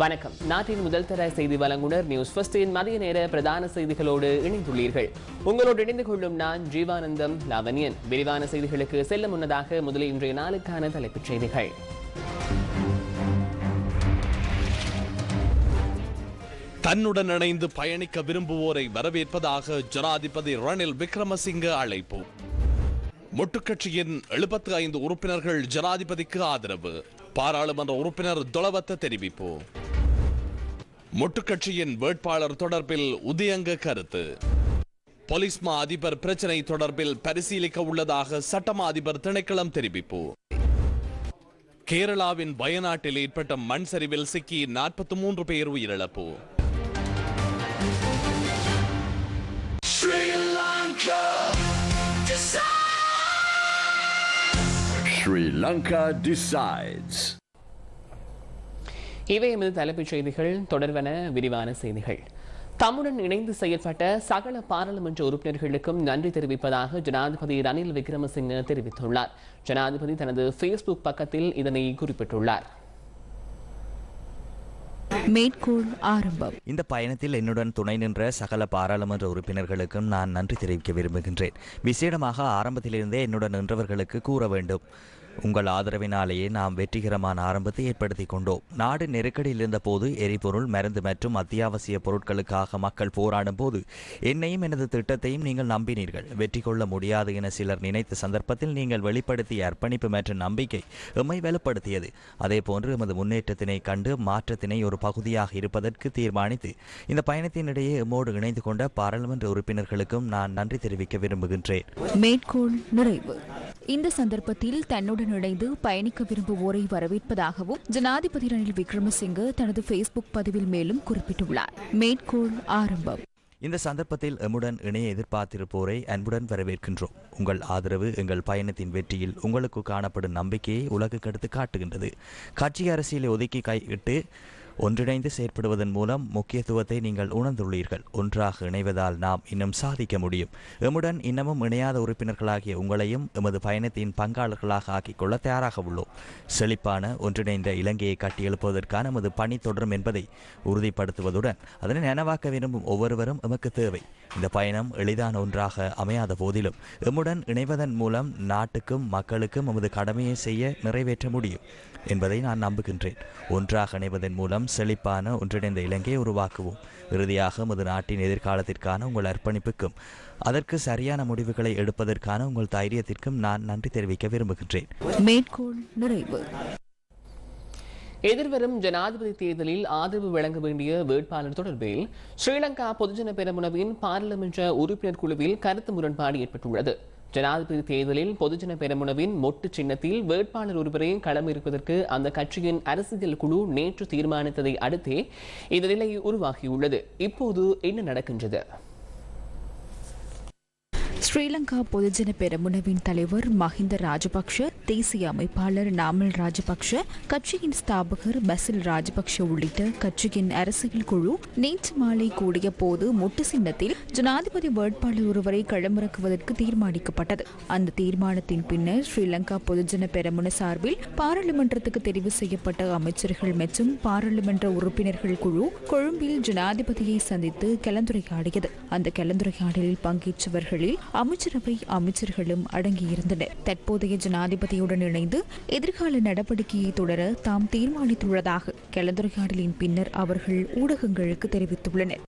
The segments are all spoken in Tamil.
வணக்கம். நாட்டின் முதல் தர செய்தி வழங்குனர் நியூஸ் ஃபர்ஸ்டின் மதிய நேர பிரதான செய்திகளோடு இணைந்துள்ளீர்கள். உங்களோடு இணைந்து கொள்ளும் நான் ஜீவானந்தம் லாவண்யன். விரிவான செய்திகளுக்கு செல்ல முன்னதாக முதலில் இன்றைய நாளுக்கான தலைப்புச் செய்திகள். தன்னுடன் இணைந்து பயணிக்க விரும்புவோரை வரவேற்பதாக ஜனாதிபதி ரணில் விக்ரமசிங்க அழைப்பு. முட்டுக்கட்சியின் எழுபத்தி ஐந்து உறுப்பினர்கள் ஜனாதிபதிக்கு ஆதரவு. பாராளுமன்ற உறுப்பினர் தொலவத்த தெரிவிப்பு. முட்டுக்கட்சியின் வேட்பாளர் தொடர்பில் உதயங்க கருத்து. பொலிஸ்மா அதிபர் பிரச்சினை தொடர்பில் பரிசீலிக்க உள்ளதாக சட்டமா அதிபர் திணைக்களம் தெரிவிப்பு. கேரளாவின் வயநாட்டில் ஏற்பட்ட மண் சரிவில் சிக்கி நாற்பத்தி மூன்று பேர் உயிரிழப்பு. Sri Lanka decides. இவை எமது தலைப்புச் செய்திகள் தொடர்வன விரிவான செய்திகள். தம்முடன் இணைந்து செயல்பட்ட சகல பாராளுமன்ற உறுப்பினர்களுக்கும் நன்றி தெரிவிப்பதாக ஜனாதிபதி ரணில் விக்ரமசிங்க தெரிவித்துள்ளார். ஜனாதிபதி தனது ஃபேஸ்புக் பக்கத்தில் இதனை குறிப்பிட்டுள்ளார். மேற்கோள் ஆரம்பம். இந்த பயணத்தில் என்னுடன் துணை நின்ற சகல பாராளுமன்ற உறுப்பினர்களுக்கும் நான் நன்றி தெரிவிக்க விரும்புகின்றேன். விசேடமாக ஆரம்பத்திலிருந்தே என்னுடன் நின்றவர்களுக்கு கூற வேண்டும். உங்கள் ஆதரவினாலேயே நாம் வெற்றிகரமான ஆரம்பத்தை ஏற்படுத்தி கொண்டோம் நாடு நெருக்கடியில் இருந்தபோது எரிபொருள் மருந்து மற்றும் அத்தியாவசிய பொருட்களுக்காக மக்கள் போராடும் போது என்னையும் எனது திட்டத்தையும் நீங்கள் நம்பினீர்கள். வெற்றி கொள்ள முடியாது என சிலர் நினைத்த சந்தர்ப்பத்தில் நீங்கள் வெளிப்படுத்திய அர்ப்பணிப்பு மற்றும் நம்பிக்கை எம்மை வலுப்படுத்தியது. அதேபோன்று எமது முன்னேற்றத்தினை கண்டு மாற்றத்தினை ஒரு பகுதியாக இருப்பதற்கு தீர்மானித்து இந்த பயணத்தினிடையே எம்மோடு இணைந்து கொண்ட பாராளுமன்ற உறுப்பினர்களுக்கும் நான் நன்றி தெரிவிக்க விரும்புகின்றேன். மேற்கோள் நிறைவு இந்த சந்தர்ப்பத்தில் தன்னுடன் இணைந்து பயணிக்க விரும்புவோரை வரவேற்பதாகவும் ஜனாதிபதி ரணில் விக்ரமசிங்க தனது ஃபேஸ்புக் பதிவில் மேலும் குறிப்பிட்டுள்ளார். மேற்கோள் ஆரம்பம். இந்த சந்தர்ப்பத்தில் எம்முடன் இணைய எதிர்பார்த்திருப்போரை அன்புடன் வரவேற்கின்றோம். உங்கள் ஆதரவு எங்கள் பயணத்தின் வெற்றியில் உங்களுக்கு காணப்படும் நம்பிக்கையை உலகுக்கு எடுத்து காட்டுகின்றது. கட்சி அரசியலை ஒதுக்கி கையிட்டு ஒன்றிணைந்து செயற்படுவதன் மூலம் முக்கியத்துவத்தை நீங்கள் உணர்ந்துள்ளீர்கள். ஒன்றாக இணைவதால் நாம் இன்னும் சாதிக்க முடியும். எம்முடன் இன்னமும் இணையாத உறுப்பினர்களாகிய உங்களையும் எமது பயணத்தின் பங்காளர்களாக ஆக்கிக் கொள்ள தயாராக உள்ளோம். செழிப்பான ஒன்றிணைந்த இலங்கையை கட்டியெழுப்புவதற்கான எமது பணி தொடரும் என்பதை உறுதிப்படுத்துவதுடன் அதனை நனவாக்க விரும்பும் ஒவ்வொருவரும் எமக்கு தேவை. இந்த பயணம் எளிதான ஒன்றாக அமையாத போதிலும் எம்முடன் இணைவதன் மூலம் நாட்டுக்கும் மக்களுக்கும் எமது கடமையை செய்ய நிறைவேற்ற முடியும் என்பதை நான் நம்புகின்றேன். ஒன்றாக இணைவதன் மூலம் செழிப்பான ஒன்றிணைந்த இலங்கையை உருவாக்குவோம். இறுதியாக எமது நாட்டின் எதிர்காலத்திற்கான உங்கள் அர்ப்பணிப்புக்கும் அதற்கு சரியான முடிவுகளை எடுப்பதற்கான உங்கள் தைரியத்திற்கும் நான் நன்றி தெரிவிக்க விரும்புகின்றேன். மேற்கோள் நிறைவு. எதிர்வரும் ஜனாதிபதி தேர்தலில் ஆதரவு வழங்க வேண்டிய வேட்பாளர் தொடர்பில் ஸ்ரீலங்கா பொதுஜன பெரமுனவின் பாராளுமன்ற உறுப்பினர் குழுவில் கருத்து முரண்பாடு ஏற்பட்டுள்ளது. ஜனாதிபதி தேர்தலில் பொதுஜன பெரமுனவின் மொட்டு சின்னத்தில் வேட்பாளர் ஒருவரை களமிருப்பதற்கு அந்த கட்சியின் அரசியல் குழு நேற்று தீர்மானித்ததை அடுத்தே இந்த நிலை உருவாகியுள்ளது. இப்போது என்ன நடக்கின்றது? ஸ்ரீலங்கா பொதுஜன பெரமுனவின் தலைவர் மஹிந்த ராஜபக்ஷ தேசிய அமைப்பாளர் நாமல் ராஜபக்ஷ கட்சியின் ஸ்தாபகர் பசில் ராஜபக்ஷ உள்ளிட்ட கட்சியின் அரசியல் குழு நேற்று மாலை கூடிய போது முட்டு சின்னத்தில் ஜனாதிபதி வேட்பாளர் ஒருவரை களமிறக்குவதற்கு தீர்மானிக்கப்பட்டது. அந்த தீர்மானத்தின் பின்னர் ஸ்ரீலங்கா பொதுஜன பெரமுன சார்பில் பாராளுமன்றத்துக்கு தெரிவு செய்யப்பட்ட அமைச்சர்கள் மற்றும் பாராளுமன்ற உறுப்பினர்கள் குழு கொழும்பில் ஜனாதிபதியை சந்தித்து கலந்துரையாடியது. அந்த கலந்துரையாடலில் பங்கேற்றவர்களில் அமைச்சரவை அமைச்சர்களும் அடங்கியிருந்தனர். தற்போதைய ஜனாதிபதியுடன் இணைந்து எதிர்கால நடவடிக்கையை தொடர தாம் தீர்மானித்துள்ளதாக கலந்துரையாடலின் பின்னர் அவர்கள் ஊடகங்களுக்கு தெரிவித்துள்ளனர்.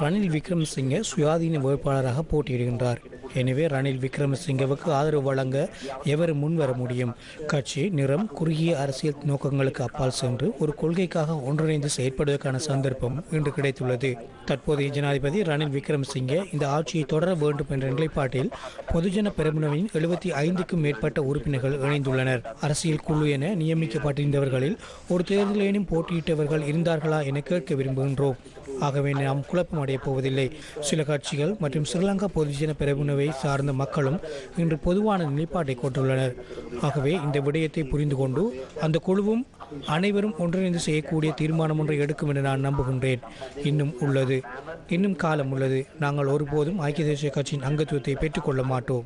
ரணில் விக்ரமசிங்கே சுயாதீன வேட்பாளராக போட்டியிடுகின்றார் எனவே ரணில் விக்ரமசிங்கவுக்கு ஆதரவு வழங்க எவர் முன்வர முடியும் கட்சி நிறம் குறுகிய அரசியல் நோக்கங்களுக்கு அப்பால் சென்று ஒரு கொள்கைக்காக ஒன்றிணைந்து செயற்படுவதற்கான சந்தர்ப்பம் இன்று கிடைத்துள்ளது. தற்போதைய ஜனாதிபதி ரணில் விக்ரமசிங்கே இந்த ஆட்சியை தொடர வேண்டும் என்ற நிலைப்பாட்டில் பொதுஜன பெரமுனவின் எழுபத்தி ஐந்துக்கும் மேற்பட்ட உறுப்பினர்கள் இணைந்துள்ளனர். அரசியல் குழு என நியமிக்கப்பட்டிருந்தவர்களில் ஒரு தேர்தலேனும் போட்டியிட்டவர்கள் இருந்தார்களா என கேட்க விரும்புகின்றோம் ஆகவே நாம் குழப்பம் அடையப் போவதில்லை. சில கட்சிகள் மற்றும் ஸ்ரீலங்கா பொதுஜன பெரமுனவை சார்ந்த மக்களும் இன்று பொதுவான நிலைப்பாட்டை கொண்டுள்ளனர். ஆகவே இந்த விடயத்தை புரிந்து கொண்டு அந்த குழுவும் அனைவரும் ஒன்றிணைந்து செய்யக்கூடிய தீர்மானம் ஒன்றை எடுக்கும் என நான் நம்புகின்றேன். இன்னும் உள்ளது. இன்னும் காலம் உள்ளது. நாங்கள் ஒருபோதும் ஐக்கிய தேசிய கட்சியின் அங்கத்துவத்தை பெற்றுக்கொள்ள மாட்டோம்.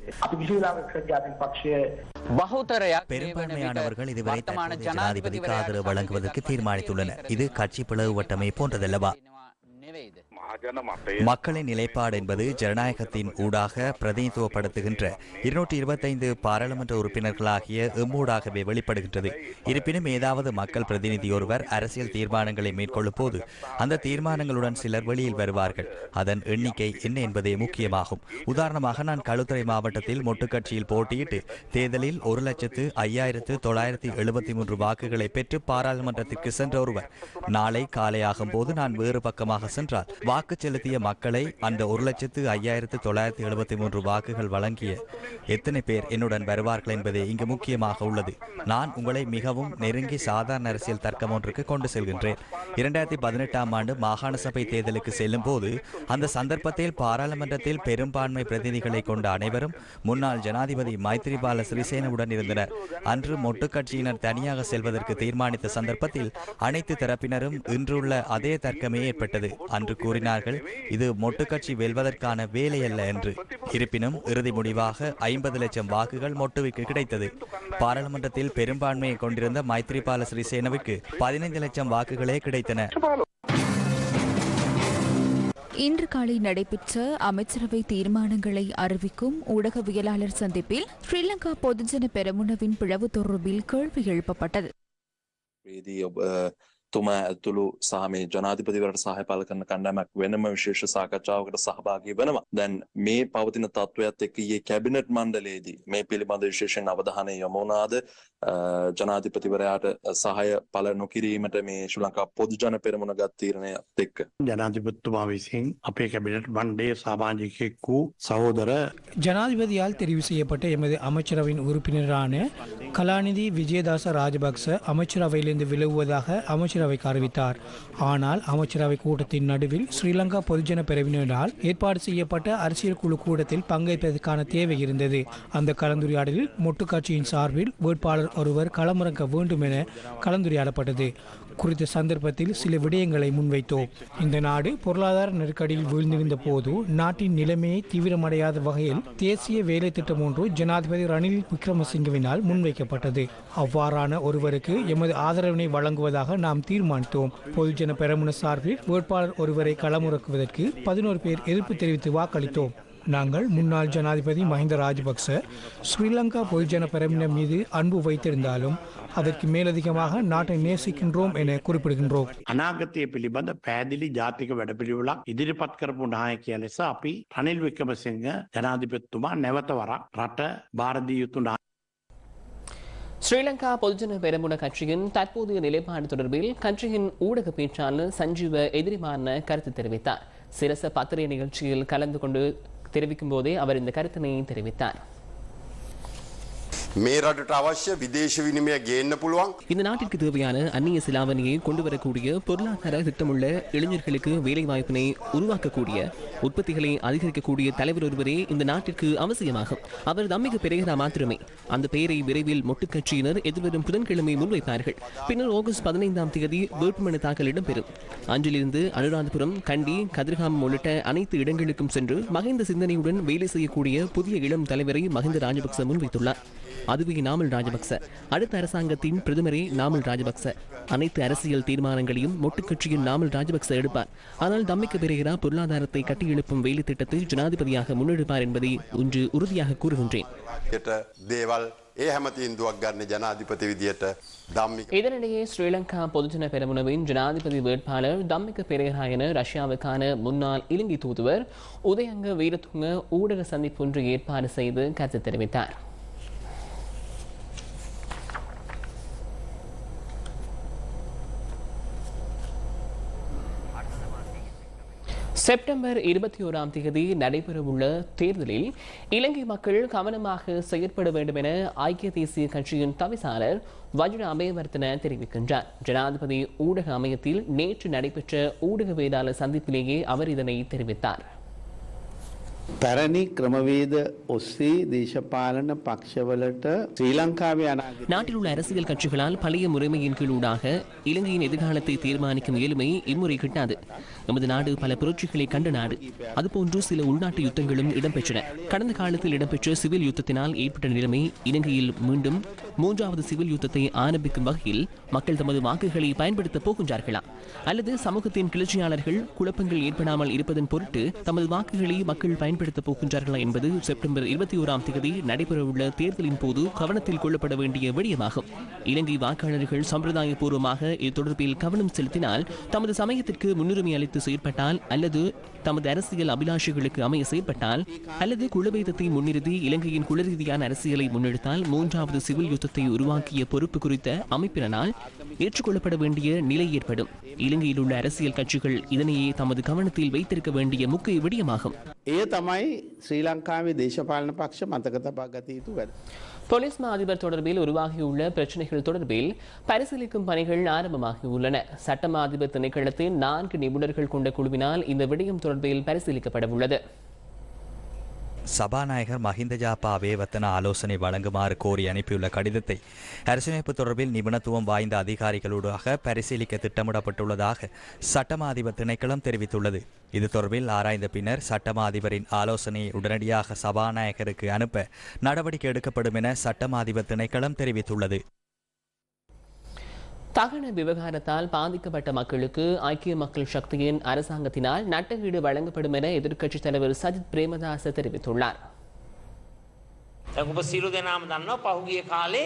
பெரும்பான்மையானவர்கள் இதுவரை ஜனாதிபதிக்கு ஆதரவு வழங்குவதற்கு தீர்மானித்துள்ளனர். இது கட்சி பிளவுபட்டமை போன்றதல்லவா? மக்களின் நிலைப்பாடு என்பது ஜனநாயகத்தின் ஊடாக பிரதிநிதித்துவப்படுத்துகின்ற இருநூற்றி இருபத்தைந்து பாராளுமன்ற உறுப்பினர்களாகிய எம்மூடாகவே வெளிப்படுகின்றது. இருப்பினும் ஏதாவது மக்கள் பிரதிநிதி ஒருவர் அரசியல் தீர்மானங்களை மேற்கொள்ளும் போது அந்த தீர்மானங்களுடன் சிலர் வெளியில் வருவார்கள். அதன் எண்ணிக்கை என்ன என்பதே முக்கியமாகும். உதாரணமாக நான் களுத்துறை மாவட்டத்தில் மொட்டுக்கட்சியில் போட்டியிட்டு தேர்தலில் ஒரு லட்சத்து ஐயாயிரத்து தொள்ளாயிரத்தி எழுபத்தி மூன்று வாக்குகளை பெற்று பாராளுமன்றத்திற்கு சென்ற ஒருவர். நாளை காலையாகும் போது நான் வேறு பக்கமாக சென்றால் வாக்கு வாக்கு செலுத்திய மக்களை அந்த ஒரு லட்சத்து ஐயாயிரத்து தொள்ளாயிரத்தி எழுபத்தி மூன்று வாக்குகள் வழங்கிய எத்தனை பேர் என்னுடன் வருவார்கள் என்பதே இங்கு முக்கியமாக உள்ளது. நான் உங்களை மிகவும் நெருங்கி சாதாரண அரசியல் தர்க்கம் ஒன்றுக்கு கொண்டு செல்கின்றேன். இரண்டாயிரத்தி பதினெட்டாம் ஆண்டு மாகாண சபை தேர்தலுக்கு செல்லும் போது அந்த சந்தர்ப்பத்தில் பாராளுமன்றத்தில் பெரும்பான்மை பிரதிநிதிகளை கொண்ட அனைவரும் முன்னாள் ஜனாதிபதி மைத்ரிபால சிறிசேனவுடன் இருந்தனர். அன்று மொட்டு கட்சியினர் தனியாக செல்வதற்கு தீர்மானித்த சந்தர்ப்பத்தில் அனைத்து தரப்பினரும் இன்றுள்ள அதே தர்க்கமே ஏற்பட்டது அன்று கூறினார். கூறினார்கள் இது மொட்டுக்கட்சி வெல்வதற்கான வேலை அல்ல என்று. இருப்பினும் இறுதி முடிவாக ஐம்பது லட்சம் வாக்குகள் மொட்டுவிற்கு கிடைத்தது. பாராளுமன்றத்தில் பெரும்பான்மையை கொண்டிருந்த மைத்ரிபால சிறிசேனவுக்கு பதினைந்து லட்சம் வாக்குகளே கிடைத்தன. இன்று காலை நடைபெற்ற அமைச்சரவை தீர்மானங்களை அறிவிக்கும் ஊடகவியலாளர் சந்திப்பில் ஸ்ரீலங்கா பொதுஜன பெரமுனவின் பிளவு தொடர்பில் கேள்வி எழுப்பப்பட்டது. Uh, තුමා ඇතුළු සහ මේ ජනාධිපතිවරට සහපාල කරන කණ්ඩෑමක් වෙනම විශේෂ සාකච්ඡාවකට සහභාගී වෙනවා. දැන් මේ පවතින තත්ත්වයක් එක්ක ඊයේ කැබිනට් මණ්ඩලයේදී මේ පිළිබඳ විශේෂයෙන් අවධානය යොමු වුණාද ජනාධිපතිවරයාට සහය පළ නොකිරීමට මේ ශ්‍රී ලංකා පොදු ජන පෙරමුණ ගත් තීරණයත් එක්ක ජනාධිපත්තුමා විසින් අපේ කැබිනට මන්ඩේ සාමාජිකෙක් වූ සහෝදර ஜனாதிபதியால் தெரிவு செய்யப்பட்ட எமது அமைச்சரவையின் உறுப்பினரான கலாநிதி விஜயதாச ராஜபக்ச அமைச்சரவையிலிருந்து விலகுவதாக அமைச்சரவைக்கு அறிவித்தார். ஆனால் அமைச்சரவை கூட்டத்தின் நடுவில் ஸ்ரீலங்கா பொதுஜன பிரிவினரால் ஏற்பாடு செய்யப்பட்ட அரசியல் குழு கூட்டத்தில் பங்கேற்பதற்கான தேவை இருந்தது. அந்த கலந்துரையாடலில் மொட்டு கட்சியின் சார்பில் வேட்பாளர் ஒருவர் களமிறங்க வேண்டும் என கலந்துரையாடப்பட்டது. குறித்த சந்தர்ப்பத்தில் சில விடயங்களை முன்வைத்தோம். இந்த நாடு பொருளாதார நெருக்கடியில் வீழ்ந்திருந்த போது நாட்டின் நிலைமையை தீவிரமடையாத வகையில் தேசிய வேலை திட்டம் ஒன்று ஜனாதிபதி ரணில் விக்ரமசிங்கவினால் முன்வைக்கப்பட்டது. அவ்வாறான ஒருவருக்கு எமது ஆதரவினை வழங்குவதாக நாம் தீர்மானித்தோம். பொதுஜன பெரமுன சார்பில் வேட்பாளர் ஒருவரை களமுறக்குவதற்கு பதினோரு பேர் எதிர்ப்பு தெரிவித்து வாக்களித்தோம். நாங்கள் முன்னாள் ஜனாதிபதி மஹிந்த ராஜபக்ச ஸ்ரீலங்கா பொதுஜன பெரமின மீது அன்பு வைத்திருந்தாலும் அதற்கு மேலதிகமாக நாட்டை நேசிக்கின்றோம் என குறிப்பிடுகின்றோம் අනාගතය පිළිබඳ පැදිලි ජාතික වැඩපිළිවෙලක් ඉදිරිපත් කරපු නායකය ලෙස අපි රනිල් වික්‍රමසිංහ ජනාධිපතිතුමා නැවත වරක් රට භාරදිය යුතු නා ஸ்ரீலங்கா பொதுஜன பெரமுன கட்சியின் தற்போதைய நிலைப்பாடு தொடர்பில் கட்சியின் ஊடக பேச்சாளர் சஞ்சீவ எதிரிமான கருத்து தெரிவித்தார் சிரச பத்திரிகை நிகழ்ச்சியில் கலந்து கொண்டு தெரிவிக்கும் போதே அவர் இந்த கருத்தினையை தெரிவித்தார். මේ රටට අවශ්‍ය විදේශ විනිමය ගේන්න පුළුවන් இந்த நாட்டிற்கு தேவையான அந்நிய சிலாவணியை கொண்டு வரக்கூடிய பொருளாதார திட்டமுள்ள இளைஞர்களுக்கு வேலை வாய்ப்பினை உருவாக்கக்கூடிய உற்பத்திகளை அதிகரிக்கக்கூடிய தலைவர் ஒருவரே இந்த நாட்டிற்கு அவசியமாகும் அவர் தம்மிக பெரியரா மாத்திரமே அந்த பெயரை விரைவில் மொட்டு கட்சியினர் எதிர்வரும் புதன்கிழமை முன்வைப்பார்கள் பின்னர் ஆகஸ்ட் பதினைந்தாம் தேதி வேட்புமனு தாக்கல் இடம்பெறும் அன்றிலிருந்து அனுராதபுரம் கண்டி கதிர்காமம் உள்ளிட்ட அனைத்து இடங்களுக்கும் சென்று மகிந்த சிந்தனையுடன் வேலை செய்யக்கூடிய புதிய இளம் தலைவரை மகிந்த ராஜபக்ச முன்வைத்துள்ளார் அதுவே நாமல் ராஜபக்ச. அடுத்த அரசாங்கத்தின் பிரதமரே நாமல் ராஜபக்ச. அனைத்து அரசியல் தீர்மானங்களையும் மொட்டுக்கட்சியின் நாமல் ராஜபக்ச எடுப்பார். ஆனால் தம்மிக்கு பெறுகிறா பொருளாதாரத்தை கட்டியெழுப்பும் வேலை திட்டத்தை ஜனாதிபதியாக முன்னெடுப்பார் என்பதை ஒன்று உறுதியாக கூறுகின்றேன். இதனிடையே ஸ்ரீலங்கா பொதுஜன பெருமுனவின் ஜனாதிபதி வேட்பாளர் தம்மிக்க பெரேரா என ரஷ்யாவுக்கான முன்னாள் இலங்கை தூதுவர் உதயங்க வீரத்துங்க ஊடக சந்திப்பு ஒன்று ஏற்பாடு செய்து கருத்து தெரிவித்தார். செப்டம்பர் இருபத்தி ஓராம் தேதி நடைபெறவுள்ள தேர்தலில் இலங்கை மக்கள் கவனமாக செயற்பட வேண்டும் என ஐக்கிய தேசிய கட்சியின் தவிசாளர் வஜ்ர அபயவர்த்தன தெரிவிக்கின்றார். ஜனாதிபதி ஊடக அமையத்தில் நேற்று நடைபெற்ற ஊடகவியலாளர் சந்திப்பிலேயே அவர் இதனை தெரிவித்தார். පැරණි ක්‍රමවේද ඔස්සේ දේශපාලන පක්ෂවලට ශ්‍රී ලංකාවේ අනාගත நாட்டில் உள்ள அரசியல் கட்சிகளால் பழைய முறைமையின் கீழூடாக இலங்கையின் எதிர்காலத்தை தீர்மானிக்கும் இயலுமை இம்முறை கிட்டாது நமது நாடு பல புரட்சிகளை கண்ட நாடு அதுபோன்று சில உள்நாட்டு யுத்தங்களும் இடம்பெற்றன கடந்த காலத்தில் இடம்பெற்ற சிவில் யுத்தத்தினால் ஏற்பட்ட நிலைமை இலங்கையில் மீண்டும் மூன்றாவது சிவில் யுத்தத்தை ஆரம்பிக்கும் வகையில் மக்கள் தமது வாக்குகளை பயன்படுத்தப் போகின்றார்களா? அல்லது சமூகத்தின் கிளர்ச்சியாளர்கள் குழப்பங்கள் ஏற்படாமல் இருப்பதன் பொருட்டு தமது வாக்குகளை மக்கள் பயன்படுத்தப் போகின்றார்களா என்பது செப்டம்பர் இருபத்தி ஓராம் தேதி நடைபெறவுள்ள தேர்தலின் போது கவனத்தில் கொள்ளப்பட வேண்டிய விடயமாகும். இலங்கை வாக்காளர்கள் சம்பிரதாய பூர்வமாக இது தொடர்பில் கவனம் செலுத்தினால் தமது சமயத்திற்கு முன்னுரிமை அளித்து செயற்பட்டால் அல்லது தமது அரசியல் அபிலாஷைகளுக்கு அமைய செயற்பட்டால் அல்லது குலபேதத்தை முன்னிறுத்தி இலங்கையின் குலரீதியான அரசியலை முன்னெடுத்தால் மூன்றாவது சிவில் அழுத்தத்தை உருவாக்கிய பொறுப்பு குறித்த அமைப்பினால் ஏற்றுக்கொள்ளப்பட வேண்டிய நிலை ஏற்படும். இலங்கையில் உள்ள அரசியல் கட்சிகள் இதனையே தமது கவனத்தில் வைத்திருக்க வேண்டிய முக்கிய விடயமாகும். பொலிஸ் அதிபர் தொடர்பில் உருவாகியுள்ள பிரச்சனைகள் தொடர்பில் பரிசீலிக்கும் பணிகள் ஆரம்பமாகியுள்ளன சட்டமா அதிபர் திணைக்களத்தின் நான்கு நிபுணர்கள் கொண்ட குழுவினால் இந்த விடயம் தொடர்பில் பரிசீலிக்கப்பட உள்ளது. சபாநாயகர் மஹிந்த ஜாபா அபேவத்தன ஆலோசனை வழங்குமாறு கோரி அனுப்பியுள்ள கடிதத்தை அரசமைப்பு தொடர்பில் நிபுணத்துவம் வாய்ந்த அதிகாரிகளூடாக பரிசீலிக்க திட்டமிடப்பட்டுள்ளதாக சட்டமா அதிபர் திணைக்களம் தெரிவித்துள்ளது. இது தொடர்பில் ஆராய்ந்த பின்னர் சட்டமா அதிபரின் ஆலோசனையை உடனடியாக சபாநாயகருக்கு அனுப்ப நடவடிக்கை எடுக்கப்படும் என சட்டமா அதிபர் திணைக்களம் தெரிவித்துள்ளது. தகன விவகாரத்தால் பாதிக்கப்பட்ட மக்களுக்கு ஐக்கிய மக்கள் சக்தியின் அரசாங்கத்தினால் நட்டஈடு வழங்கப்படும் என எதிர்க்கட்சித் தலைவர் சஜித் பிரேமதாச தெரிவித்துள்ளார் ඔබ සිරු දෙනාම දන්නවා පහුගිය කාලේ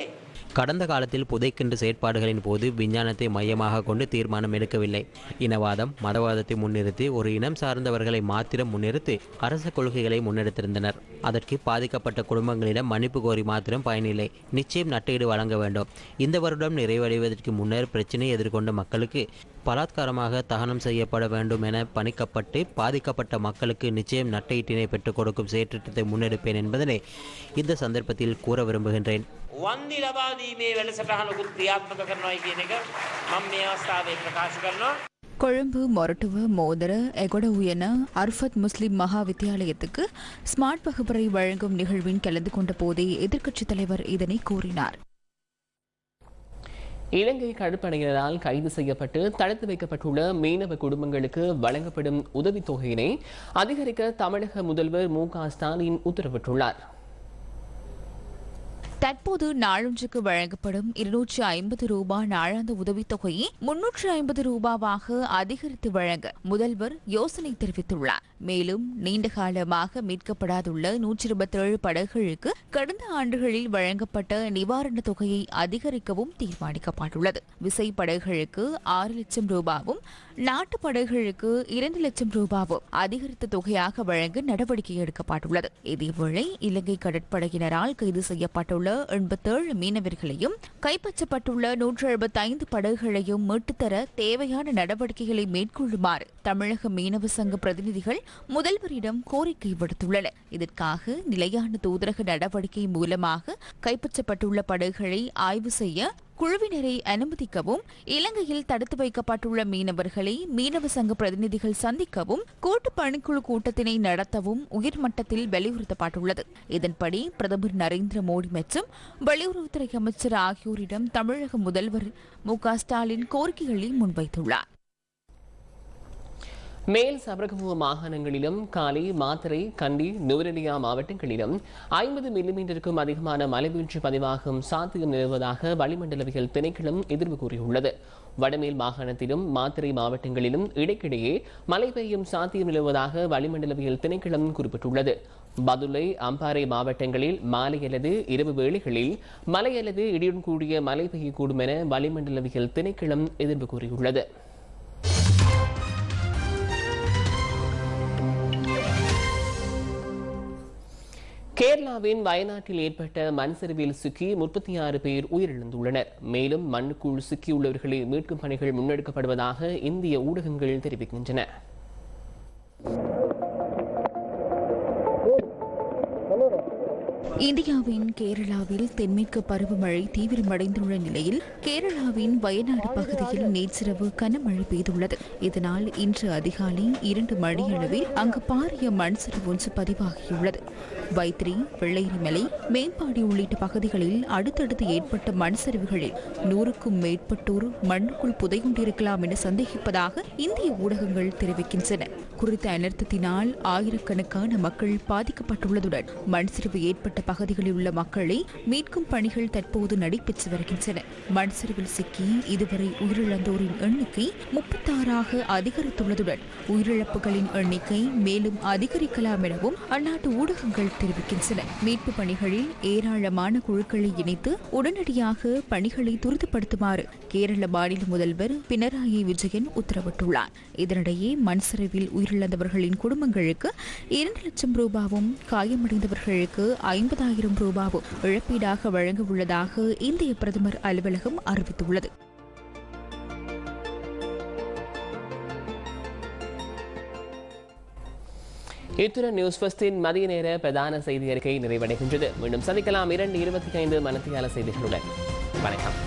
கடந்த காலத்தில் புதைக்கின்ற செயற்பாடுகளின் போது விஞ்ஞானத்தை மையமாக கொண்டு தீர்மானம் எடுக்கவில்லை. இனவாதம் மதவாதத்தை முன்னிறுத்தி ஒரு இனம் சார்ந்தவர்களை மாத்திரம் முன்னிறுத்தி அரச கொள்கைகளை முன்னெடுத்திருந்தனர். அதற்கு பாதிக்கப்பட்ட குடும்பங்களிடம் மன்னிப்பு கோரி மாத்திரம் பயனில்லை. நிச்சயம் நட்டீடு வழங்க வேண்டும். இந்த வருடம் நிறைவடைவதற்கு முன்னர் பிரச்சினை எதிர்கொண்ட மக்களுக்கு பலாத்காரமாக தகனம் செய்யப்பட வேண்டும் என பணிக்கப்பட்டு பாதிக்கப்பட்ட மக்களுக்கு நிச்சயம் நட்டஈட்டினை பெற்றுக் கொடுக்கும் செயற்றிட்டத்தை முன்னெடுப்பேன் என்பதனை இந்த சந்தர்ப்பத்தில் கூற விரும்புகின்றேன் වන්දි ලබා දීමේ වැඩසටහනකුත් ක්‍රියාත්මක කරනවායි කියන එක මම මේ අවස්ථාවේ ප්‍රකාශ කරනවා கொழும்பு மொரட்டுவ மோதர எகொட உயன அர்ஃபத் முஸ்லிம் மகா வித்தியாலயத்துக்கு ஸ்மார்ட் வகுப்பறை வழங்கும் நிகழ்வின் கலந்து கொண்ட போதே எதிர்க்கட்சித் தலைவர் இதனை கூறினார் இலங்கை கடற்படையினரால் கைது செய்யப்பட்டு தடுத்து வைக்கப்பட்டுள்ள மீனவ குடும்பங்களுக்கு வழங்கப்படும் உதவித் தொகையினை அதிகரிக்க தமிழக முதல்வர் மு க ஸ்டாலின் உத்தரவிட்டுள்ளார். தற்போது நாளொன்றுக்கு வழங்கப்படும் இருநூற்று ஐம்பது ரூபாய் நாளாந்த உதவித்தொகையை முன்னூற்று ஐம்பது ரூபாவாக அதிகரித்து வழங்க முதல்வர் யோசனை தெரிவித்துள்ளார். மேலும் நீண்ட காலமாக மீட்கப்படாதுள்ள நூற்றி இருபத்தேழு படகுகளுக்கு கடந்த ஆண்டுகளில் வழங்கப்பட்ட நிவாரணத் தொகையை அதிகரிக்கவும் தீர்மானிக்கப்பட்டுள்ளது. விசை படகுகளுக்கு ஆறு லட்சம் ரூபாவும் நாட்டு படகுகளுக்கு இரண்டு லட்சம் ரூபாவும் அதிகரித்த தொகையாக வழங்க நடவடிக்கை எடுக்கப்பட்டுள்ளது. இதேவேளை இலங்கை கடற்படையினரால் கைது செய்யப்பட்டுள்ள எண்பத்தேழு மீனவர்களையும் கைப்பற்றப்பட்டுள்ள நூற்று எழுபத்தைந்து படகுகளையும் மீட்டுத்தர தேவையான நடவடிக்கைகளை மேற்கொள்ளுமாறு தமிழக மீனவ சங்க பிரதிநிதிகள் முதல்வரிடம் கோரிக்கை விடுத்துள்ளன இதற்காக நிலையான தூதரக நடவடிக்கை மூலமாக கைப்பற்றப்பட்டுள்ள படகுகளை ஆய்வு செய்ய குழுவினரை அனுமதிக்கவும் இலங்கையில் தடுத்து வைக்கப்பட்டுள்ள மீனவர்களை மீனவ சங்க பிரதிநிதிகள் சந்திக்கவும் கூட்டு பணிக்குழு கூட்டத்தினை நடத்தவும் உயர்மட்டத்தில் வலியுறுத்தப்பட்டுள்ளது. இதன்படி பிரதமர் நரேந்திர மோடி மற்றும் வெளியுறவுத்துறை அமைச்சர் ஆகியோரிடம் தமிழக முதல்வர் மு ஸ்டாலின் கோரிக்கைகளை முன்வைத்துள்ளார். மேல் சபரகமுக மாகாணங்களிலும் காலி மாத்தரை கண்டி நுவரெலியா மாவட்டங்களிலும் ஐம்பது மில்லிமீட்டருக்கும் அதிகமான மழைவீழ்ச்சி பதிவாகும் சாத்தியம் நிலவுவதாக வளிமண்டலவியல் திணைக்களம் எதிர்வு கூறியுள்ளது. வடமேல் மாகாணத்திலும் மாத்திரை மாவட்டங்களிலும் இடைக்கிடையே மழை பெய்யும் சாத்தியம் நிலவுவதாக வளிமண்டலவியல் திணைக்களம் குறிப்பிட்டுள்ளது. பதுளை அம்பாறை மாவட்டங்களில் மாலை அல்லது இரவு வேளைகளில் மழை அல்லது இடியுடன் கூடிய மழை பெய்யக்கூடும் என வளிமண்டலவியல் திணைக்களம் எதிர்வு கூறியுள்ளது. கேரளாவின் வயநாட்டில் ஏற்பட்ட மண் சரிவில் சிக்கி முப்பத்தி ஆறு பேர் உயிரிழந்துள்ளனர். மேலும் மண்ணுக்குள் சிக்கியுள்ளவர்களை மீட்கும் பணிகள் முன்னெடுக்கப்படுவதாக இந்திய ஊடகங்கள் தெரிவிக்கின்றன. இந்தியாவின் கேரளாவில் தென்மேற்கு பருவமழை தீவிரமடைந்துள்ள நிலையில் கேரளாவின் வயநாடு பகுதியில் நேற்றிரவு கனமழை பெய்துள்ளது. இதனால் இன்று அதிகாலை இரண்டு மணியளவில் அங்கு பாரிய மண் சரிவு ஒன்று பதிவாகியுள்ளது. வைத்திரி வெள்ளையரிமலை மேம்பாடி உள்ளிட்ட பகுதிகளில் அடுத்தடுத்து ஏற்பட்ட மண் சரிவுகளில் நூறுக்கும் மேற்பட்டோர் மண்ணுக்குள் புதையுண்டிருக்கலாம் என சந்தேகிப்பதாக இந்திய ஊடகங்கள் தெரிவிக்கின்றன. குறித்த அனர்த்தத்தினால் ஆயிரக்கணக்கான மக்கள் பாதிக்கப்பட்டுள்ளதுடன் மண் சரிவு ஏற்பட்ட பகுதிகளில் உள்ள மக்களை மீட்கும் பணிகள் தற்போது நடைபெற்று வருகின்றன. மண்சரிவில் சிக்கி இதுவரை உயிரிழந்தோரின் எண்ணிக்கை முப்பத்தாறாக அதிகரித்துள்ளதுடன் உயிரிழப்புகளின் எண்ணிக்கை மேலும் அதிகரிக்கலாம் எனவும் அந்நாட்டு ஊடகங்கள் தெரிவிக்கின்றன. மீட்பு பணிகளில் ஏராளமான குழுக்களை இணைத்து உடனடியாக பணிகளை துரிதப்படுத்துமாறு கேரள மாநில முதல்வர் பினராயி விஜயன் உத்தரவிட்டுள்ளார். இதனிடையே மண்சரிவில் உயிரிழந்தவர்களின் குடும்பங்களுக்கு இரண்டு லட்சம் ரூபாவும் காயமடைந்தவர்களுக்கு ஐம்பது ஐம்பதாயிரம் ரூபாவும் இழப்பீடாக வழங்க உள்ளதாக இந்திய பிரதமர் அலுவலகம் அறிவித்துள்ளது. இத்துடன் நியூஸ் ஃபஸ்டின் மதிய நேர பிரதான செய்தி அறிக்கை நிறைவடைகின்றது. மீண்டும் சந்திக்கலாம் இரண்டு இருபத்தி ஐந்து மனத்தியால செய்திகளுடன். வணக்கம்.